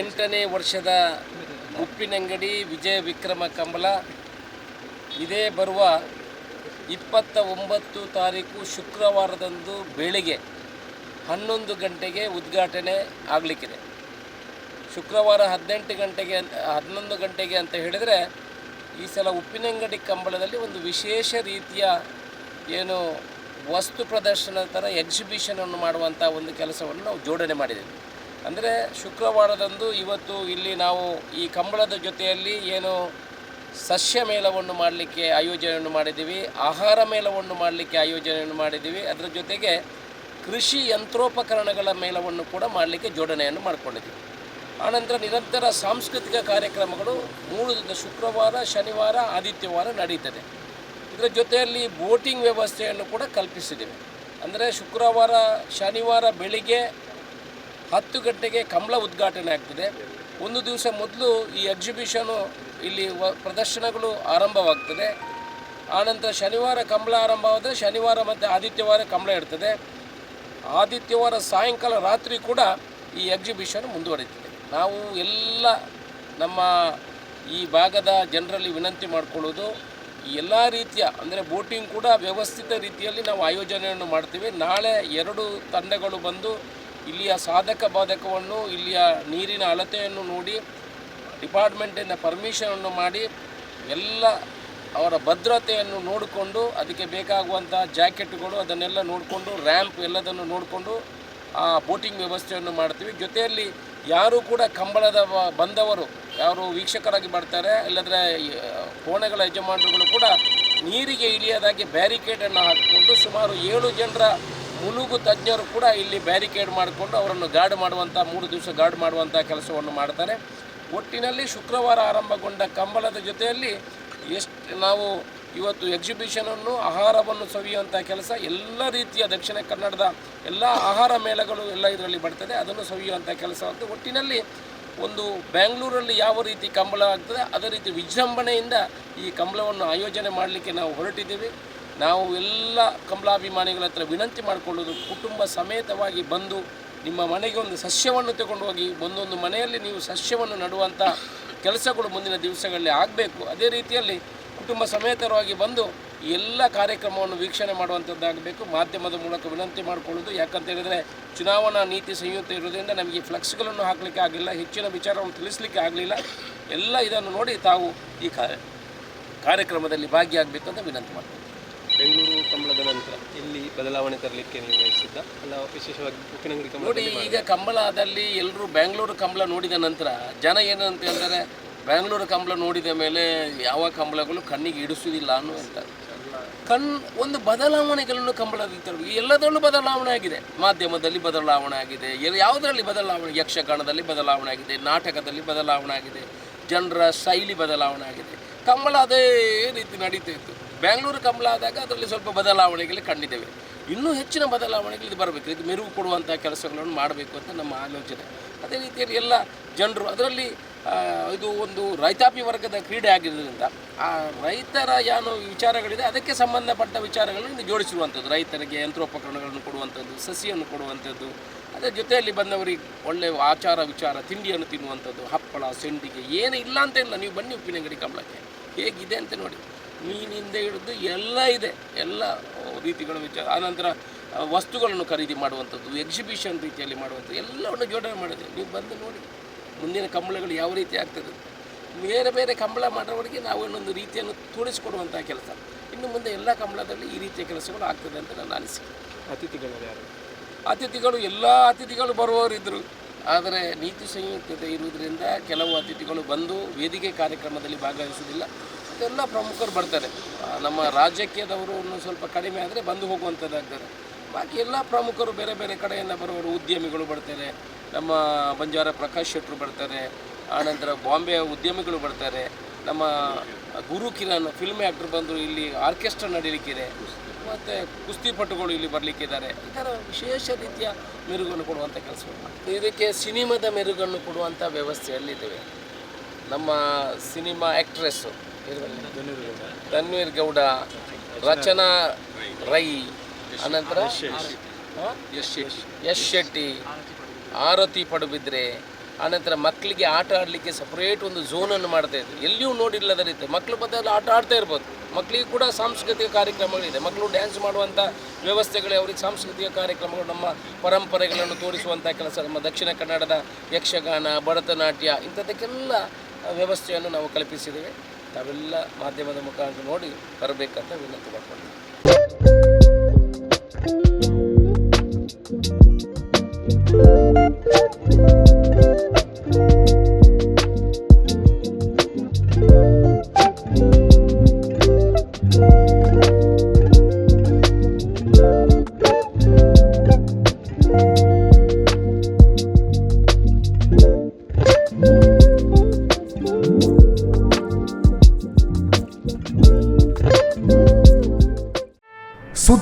ಎಂಟನೇ ವರ್ಷದ ಉಪ್ಪಿನಂಗಡಿ ವಿಜಯ ವಿಕ್ರಮ ಕಂಬಳ. ಇದೇ ಬರುವ ಇಪ್ಪತ್ತ ಒಂಬತ್ತು ತಾರೀಕು ಶುಕ್ರವಾರದಂದು ಬೆಳಿಗ್ಗೆ ಹನ್ನೊಂದು ಗಂಟೆಗೆ ಉದ್ಘಾಟನೆ ಆಗಲಿಕ್ಕಿದೆ. ಶುಕ್ರವಾರ ಹದಿನೆಂಟು ಗಂಟೆಗೆ, ಹನ್ನೊಂದು ಗಂಟೆಗೆ ಅಂತ ಹೇಳಿದರೆ ಈ ಸಲ ಉಪ್ಪಿನಂಗಡಿ ಕಂಬಳದಲ್ಲಿ ಒಂದು ವಿಶೇಷ ರೀತಿಯ ಏನು ವಸ್ತು ಪ್ರದರ್ಶನದ ಥರ ಎಕ್ಸಿಬಿಷನನ್ನು ಮಾಡುವಂಥ ಒಂದು ಕೆಲಸವನ್ನು ನಾವು ಜೋಡಣೆ ಮಾಡಿದ್ದೇವೆ. ಅಂದರೆ ಶುಕ್ರವಾರದಂದು ಇವತ್ತು ಇಲ್ಲಿ ನಾವು ಈ ಕಂಬಳದ ಜೊತೆಯಲ್ಲಿ ಏನು ಸಸ್ಯ ಮೇಳವನ್ನು ಮಾಡಲಿಕ್ಕೆ ಆಯೋಜನೆಯನ್ನು ಮಾಡಿದ್ದೀವಿ, ಆಹಾರ ಮೇಳವನ್ನು ಮಾಡಲಿಕ್ಕೆ ಆಯೋಜನೆಯನ್ನು ಮಾಡಿದ್ದೀವಿ, ಅದರ ಜೊತೆಗೆ ಕೃಷಿ ಯಂತ್ರೋಪಕರಣಗಳ ಮೇಳವನ್ನು ಕೂಡ ಮಾಡಲಿಕ್ಕೆ ಜೋಡಣೆಯನ್ನು ಮಾಡಿಕೊಂಡಿದ್ದೀವಿ. ಆನಂತರ ನಿರಂತರ ಸಾಂಸ್ಕೃತಿಕ ಕಾರ್ಯಕ್ರಮಗಳು ಮೂರು ಶುಕ್ರವಾರ, ಶನಿವಾರ, ಆದಿತ್ಯವಾರ ನಡೀತದೆ. ಇದರ ಜೊತೆಯಲ್ಲಿ ಬೋಟಿಂಗ್ ವ್ಯವಸ್ಥೆಯನ್ನು ಕೂಡ ಕಲ್ಪಿಸಿದ್ದೀವಿ. ಅಂದರೆ ಶುಕ್ರವಾರ, ಶನಿವಾರ ಬೆಳಿಗ್ಗೆ ಹತ್ತು ಗಂಟೆಗೆ ಕಮಲ ಉದ್ಘಾಟನೆ ಆಗ್ತದೆ. ಒಂದು ದಿವಸ ಮೊದಲು ಈ ಎಕ್ಸಿಬಿಷನು ಇಲ್ಲಿ ವ, ಪ್ರದರ್ಶನಗಳು ಆರಂಭವಾಗ್ತದೆ. ಆನಂತರ ಶನಿವಾರ ಕಮಲ ಆರಂಭವಾದರೆ ಶನಿವಾರ ಮತ್ತು ಆದಿತ್ಯವಾರ ಕಂಬಳ ಇರ್ತದೆ. ಆದಿತ್ಯವಾರ ಸಾಯಂಕಾಲ ರಾತ್ರಿ ಕೂಡ ಈ ಎಕ್ಸಿಬಿಷನ್ ಮುಂದುವರಿತದೆ. ನಾವು ಎಲ್ಲ ನಮ್ಮ ಈ ಭಾಗದ ಜನರಲ್ಲಿ ವಿನಂತಿ ಮಾಡಿಕೊಳ್ಳೋದು ಎಲ್ಲ ರೀತಿಯ ಅಂದರೆ ಬೋಟಿಂಗ್ ಕೂಡ ವ್ಯವಸ್ಥಿತ ರೀತಿಯಲ್ಲಿ ನಾವು ಆಯೋಜನೆಯನ್ನು ಮಾಡ್ತೀವಿ. ನಾಳೆ ಎರಡು ತಂಡಗಳು ಬಂದು ಇಲ್ಲಿಯ ಸಾಧಕ ಬಾಧಕವನ್ನು, ಇಲ್ಲಿಯ ನೀರಿನ ಅಳತೆಯನ್ನು ನೋಡಿ, ಡಿಪಾರ್ಟ್ಮೆಂಟಿಂದ ಪರ್ಮಿಷನನ್ನು ಮಾಡಿ, ಎಲ್ಲ ಅವರ ಭದ್ರತೆಯನ್ನು ನೋಡಿಕೊಂಡು, ಅದಕ್ಕೆ ಬೇಕಾಗುವಂಥ ಜಾಕೆಟ್ಗಳು ಅದನ್ನೆಲ್ಲ ನೋಡಿಕೊಂಡು ರ್ಯಾಂಪ್ ಎಲ್ಲದನ್ನು ನೋಡಿಕೊಂಡು ಆ ಬೋಟಿಂಗ್ ವ್ಯವಸ್ಥೆಯನ್ನು ಮಾಡ್ತೀವಿ. ಜೊತೆಯಲ್ಲಿ ಯಾರು ಕೂಡ ಕಂಬಳದ ಬಂದವರು, ಯಾರು ವೀಕ್ಷಕರಾಗಿ ಬರ್ತಾರೆ, ಇಲ್ಲದ್ರೆ ಕೋಣೆಗಳ ಯಜಮಾನರುಗಳು ಕೂಡ ನೀರಿಗೆ ಇಳಿಯದಾಗಿ ಬ್ಯಾರಿಕೇಡನ್ನು ಹಾಕಿಕೊಂಡು ಸುಮಾರು ಏಳು ಜನರ ಮುಳುಗು ತಜ್ಞರು ಕೂಡ ಇಲ್ಲಿ ಬ್ಯಾರಿಕೇಡ್ ಮಾಡಿಕೊಂಡು ಅವರನ್ನು ಗಾರ್ಡ್ ಮಾಡುವಂಥ ಮೂರು ದಿವಸ ಗಾರ್ಡ್ ಮಾಡುವಂಥ ಕೆಲಸವನ್ನು ಮಾಡ್ತಾರೆ. ಒಟ್ಟಿನಲ್ಲಿ ಶುಕ್ರವಾರ ಆರಂಭಗೊಂಡ ಕಂಬಳದ ಜೊತೆಯಲ್ಲಿ ಎಷ್ಟು ನಾವು ಇವತ್ತು ಎಕ್ಸಿಬಿಷನನ್ನು ಆಹಾರವನ್ನು ಸವಿಯುವಂಥ ಕೆಲಸ, ಎಲ್ಲ ರೀತಿಯ ದಕ್ಷಿಣ ಕನ್ನಡದ ಎಲ್ಲ ಆಹಾರ ಮೇಳಗಳು ಎಲ್ಲ ಇದರಲ್ಲಿ ಬರ್ತದೆ. ಅದನ್ನು ಸವಿಯುವಂಥ ಕೆಲಸ ಅಂತ ಒಟ್ಟಿನಲ್ಲಿ ಒಂದು ಬ್ಯಾಂಗ್ಳೂರಲ್ಲಿ ಯಾವ ರೀತಿ ಕಂಬಳ ಆಗ್ತದೆ, ಅದೇ ರೀತಿ ವಿಜೃಂಭಣೆಯಿಂದ ಈ ಕಂಬಳವನ್ನು ಆಯೋಜನೆ ಮಾಡಲಿಕ್ಕೆ ನಾವು ಹೊರಟಿದ್ದೀವಿ. ನಾವು ಎಲ್ಲ ಕಮಲಾಭಿಮಾನಿಗಳ ಹತ್ರ ವಿನಂತಿ ಮಾಡಿಕೊಳ್ಳೋದು, ಕುಟುಂಬ ಸಮೇತವಾಗಿ ಬಂದು ನಿಮ್ಮ ಮನೆಗೆ ಒಂದು ಸಸ್ಯವನ್ನು ತಗೊಂಡು ಹೋಗಿ ಒಂದೊಂದು ಮನೆಯಲ್ಲಿ ನೀವು ಸಸ್ಯವನ್ನು ನಡುವಂಥ ಕೆಲಸಗಳು ಮುಂದಿನ ದಿವಸಗಳಲ್ಲಿ ಆಗಬೇಕು. ಅದೇ ರೀತಿಯಲ್ಲಿ ಕುಟುಂಬ ಸಮೇತರವಾಗಿ ಬಂದು ಎಲ್ಲ ಕಾರ್ಯಕ್ರಮವನ್ನು ವೀಕ್ಷಣೆ ಮಾಡುವಂಥದ್ದಾಗಬೇಕು ಮಾಧ್ಯಮದ ಮೂಲಕ ವಿನಂತಿ ಮಾಡಿಕೊಳ್ಳೋದು. ಯಾಕಂತ ಹೇಳಿದರೆ ಚುನಾವಣಾ ನೀತಿ ಸಂಹಿತೆ ಇರೋದ್ರಿಂದ ನಮಗೆ ಫ್ಲೆಕ್ಸ್ಗಳನ್ನು ಹಾಕಲಿಕ್ಕೆ ಆಗಲಿಲ್ಲ ಹೆಚ್ಚಿನ ವಿಚಾರವನ್ನು ತಿಳಿಸಲಿಕ್ಕೆ ಆಗಲಿಲ್ಲ. ಎಲ್ಲ ಇದನ್ನು ನೋಡಿ ತಾವು ಈ ಕಾರ್ಯಕ್ರಮದಲ್ಲಿ ಭಾಗಿಯಾಗಬೇಕು ಅಂತ ವಿನಂತಿ ಮಾಡ್ತೀನಿ ಬೆಂಗಳೂರು ಕಂಬಳದ ನಂತರ ಇಲ್ಲಿ ಬದಲಾವಣೆ ತರಲಿಕ್ಕೆ ನೀವು ಬಯಸಿದ್ದ ಅಲ್ಲ ವಿಶೇಷವಾಗಿ ಉಪ್ಪಿನಂಗಡಿ ನೋಡಿ ಈಗ ಕಂಬಳದಲ್ಲಿ ಎಲ್ಲರೂ ಬೆಂಗಳೂರು ಕಂಬಳ ನೋಡಿದ ನಂತರ ಜನ ಏನು ಅಂತ ಹೇಳಿದರೆ ಬೆಂಗಳೂರು ಕಂಬಳ ನೋಡಿದ ಮೇಲೆ ಯಾವ ಕಂಬಳಗಳು ಕಣ್ಣಿಗೆ ಇಡಿಸುವುದಿಲ್ಲ ಅನ್ನುವಂಥ ಕಣ್ ಒಂದು ಬದಲಾವಣೆಗಳನ್ನು ಕಂಬಳದಲ್ಲಿ ಎಲ್ಲದರಲ್ಲೂ ಬದಲಾವಣೆ ಆಗಿದೆ. ಮಾಧ್ಯಮದಲ್ಲಿ ಬದಲಾವಣೆ ಆಗಿದೆ. ಯಾವುದರಲ್ಲಿ ಬದಲಾವಣೆ? ಯಕ್ಷಗಾನದಲ್ಲಿ ಬದಲಾವಣೆ ಆಗಿದೆ. ನಾಟಕದಲ್ಲಿ ಬದಲಾವಣೆ ಆಗಿದೆ. ಜನರ ಶೈಲಿ ಬದಲಾವಣೆ ಆಗಿದೆ. ಕಂಬಳ ಅದೇ ರೀತಿ ನಡೀತಾ ಇತ್ತು. ಬೆಂಗಳೂರು ಕಂಬಳ ಆದಾಗ ಅದರಲ್ಲಿ ಸ್ವಲ್ಪ ಬದಲಾವಣೆಗಳು ಕಂಡಿದ್ದೇವೆ. ಇನ್ನೂ ಹೆಚ್ಚಿನ ಬದಲಾವಣೆಗಳು ಇದು ಬರಬೇಕು. ಇದು ಮೆರುಗು ಕೊಡುವಂಥ ಕೆಲಸಗಳನ್ನು ಮಾಡಬೇಕು ಅಂತ ನಮ್ಮ ಆಲೋಚನೆ. ಅದೇ ರೀತಿಯಲ್ಲಿ ಎಲ್ಲ ಜನರು ಅದರಲ್ಲಿ ಇದು ಒಂದು ರೈತಾಪಿ ವರ್ಗದ ಕ್ರೀಡೆ ಆಗಿರೋದ್ರಿಂದ ಆ ರೈತರ ಏನು ವಿಚಾರಗಳಿದೆ, ಅದಕ್ಕೆ ಸಂಬಂಧಪಟ್ಟ ವಿಚಾರಗಳನ್ನು ಜೋಡಿಸಿರುವಂಥದ್ದು. ರೈತರಿಗೆ ಯಂತ್ರೋಪಕರಣಗಳನ್ನು ಕೊಡುವಂಥದ್ದು, ಸಸಿಯನ್ನು ಕೊಡುವಂಥದ್ದು, ಅದರ ಜೊತೆಯಲ್ಲಿ ಬಂದವರಿಗೆ ಒಳ್ಳೆಯ ಆಚಾರ ವಿಚಾರ, ತಿಂಡಿಯನ್ನು ತಿನ್ನುವಂಥದ್ದು, ಹಪ್ಪಳ, ಸೆಂಡಿಗೆ, ಏನು ಇಲ್ಲ ಅಂತ ಇಲ್ಲ. ನೀವು ಬನ್ನಿ ಉಪ್ಪಿನಂಗಡಿ ಕಂಬಳಕ್ಕೆ ಹೇಗಿದೆ ಅಂತ ನೋಡಿ. ಮೀನಿಂದ ಹಿಡಿದು ಎಲ್ಲ ಇದೆ. ಎಲ್ಲ ರೀತಿಗಳ ವಿಚಾರ. ಆನಂತರ ವಸ್ತುಗಳನ್ನು ಖರೀದಿ ಮಾಡುವಂಥದ್ದು ಎಕ್ಸಿಬಿಷನ್ ರೀತಿಯಲ್ಲಿ ಮಾಡುವಂಥದ್ದು ಎಲ್ಲವನ್ನು ಜೋಡಣೆ ಮಾಡಿದೆ. ನೀವು ಬಂದು ನೋಡಿ ಮುಂದಿನ ಕಂಬಳಗಳು ಯಾವ ರೀತಿ ಆಗ್ತದೆ. ಬೇರೆ ಬೇರೆ ಕಂಬಳ ಮಾಡೋವರಿಗೆ ನಾವು ಇನ್ನೊಂದು ರೀತಿಯನ್ನು ತೋರಿಸಿಕೊಡುವಂಥ ಕೆಲಸ. ಇನ್ನು ಮುಂದೆ ಎಲ್ಲ ಕಂಬಳದಲ್ಲಿ ಈ ರೀತಿಯ ಕೆಲಸಗಳು ಆಗ್ತದೆ ಅಂತ ನನ್ನ ಅನಿಸಿಕೆ. ಅತಿಥಿಗಳು ಯಾರು? ಅತಿಥಿಗಳು ಎಲ್ಲ ಅತಿಥಿಗಳು ಬರುವವರಿದ್ದರು. ಆದರೆ ನೀತಿ ಸಂಯುಕ್ತತೆ ಇರುವುದರಿಂದ ಕೆಲವು ಅತಿಥಿಗಳು ಬಂದು ವೇದಿಕೆ ಕಾರ್ಯಕ್ರಮದಲ್ಲಿ ಭಾಗವಹಿಸುವುದಿಲ್ಲ. ಎಲ್ಲ ಪ್ರಮುಖರು ಬರ್ತಾರೆ. ನಮ್ಮ ರಾಜಕೀಯದವರು ಸ್ವಲ್ಪ ಕಡಿಮೆ ಆದರೆ ಬಂದು ಹೋಗುವಂಥದ್ದಾಗ್ತಾರೆ ಬಾಕಿ ಎಲ್ಲ ಪ್ರಮುಖರು ಬೇರೆ ಬೇರೆ ಕಡೆಯಿಂದ ಬರುವವರು ಉದ್ಯಮಿಗಳು ಬರ್ತಾರೆ. ನಮ್ಮ ಬಂಜಾರ ಪ್ರಕಾಶ್ ಶೆಟ್ಟರು ಬರ್ತಾರೆ. ಆನಂತರ ಬಾಂಬೆ ಉದ್ಯಮಿಗಳು ಬರ್ತಾರೆ. ನಮ್ಮ ಗುರು ಕಿರಣ್ ಫಿಲ್ಮ್ ಆ್ಯಕ್ಟ್ರ್ ಬಂದು ಇಲ್ಲಿ ಆರ್ಕೆಸ್ಟ್ರಾ ನಡೀಲಿಕ್ಕಿದೆ ಮತ್ತು ಕುಸ್ತಿಪಟುಗಳು ಇಲ್ಲಿ ಬರಲಿಕ್ಕಿದ್ದಾರೆ ಈ ಥರ ವಿಶೇಷ ರೀತಿಯ ಮೆರುಗನ್ನು ಕೊಡುವಂಥ ಮಾಡ್ತೀವಿ. ಇದಕ್ಕೆ ಸಿನಿಮಾದ ಮೆರುಗನ್ನು ಕೊಡುವಂಥ ವ್ಯವಸ್ಥೆಯಲ್ಲಿದ್ದೇವೆ. ನಮ್ಮ ಸಿನಿಮಾ ಆ್ಯಕ್ಟ್ರೆಸ್ಸು ತನ್ವೀರ್ ಗೌಡ ರಚನಾ ರೈ ಅನಂತರ? ಯಶ್ ಶೆಟ್ಟಿ. ಆರತಿ ಪಡುಬಿದ್ರೆ ಆನಂತರ ಮಕ್ಕಳಿಗೆ ಆಟ ಆಡಲಿಕ್ಕೆ ಸಪ್ರೇಟ್ ಒಂದು ಝೋನನ್ನು ಮಾಡ್ತಾ ಇದ್ವಿ ಎಲ್ಲಿಯೂ ನೋಡಿಲ್ಲದ ರೀತಿ. ಮಕ್ಕಳು ಬದಲು ಆಟ ಆಡ್ತಾ ಇರ್ಬೋದು. ಮಕ್ಕಳಿಗೆ ಕೂಡ ಸಾಂಸ್ಕೃತಿಕ ಕಾರ್ಯಕ್ರಮಗಳಿದೆ ಮಕ್ಕಳು ಡ್ಯಾನ್ಸ್ ಮಾಡುವಂಥ ವ್ಯವಸ್ಥೆಗಳೇ ಅವರಿಗೆ ಸಾಂಸ್ಕೃತಿಕ ಕಾರ್ಯಕ್ರಮಗಳು ನಮ್ಮ ಪರಂಪರೆಗಳನ್ನು ತೋರಿಸುವಂಥ ಕೆಲಸ. ನಮ್ಮ ದಕ್ಷಿಣ ಕನ್ನಡದ ಯಕ್ಷಗಾನ ಭರತನಾಟ್ಯ ಇಂಥದ್ದಕ್ಕೆಲ್ಲ ವ್ಯವಸ್ಥೆಯನ್ನು ನಾವು ಕಲ್ಪಿಸಿದ್ದೇವೆ. ತಾವೆಲ್ಲ ಮಾಧ್ಯಮದ ಮುಖಾಂತರ ನೋಡಿ ಬರಬೇಕಂತ ವಿನಂತಿ ಮಾಡ್ಕೊಳ್ತೀವಿ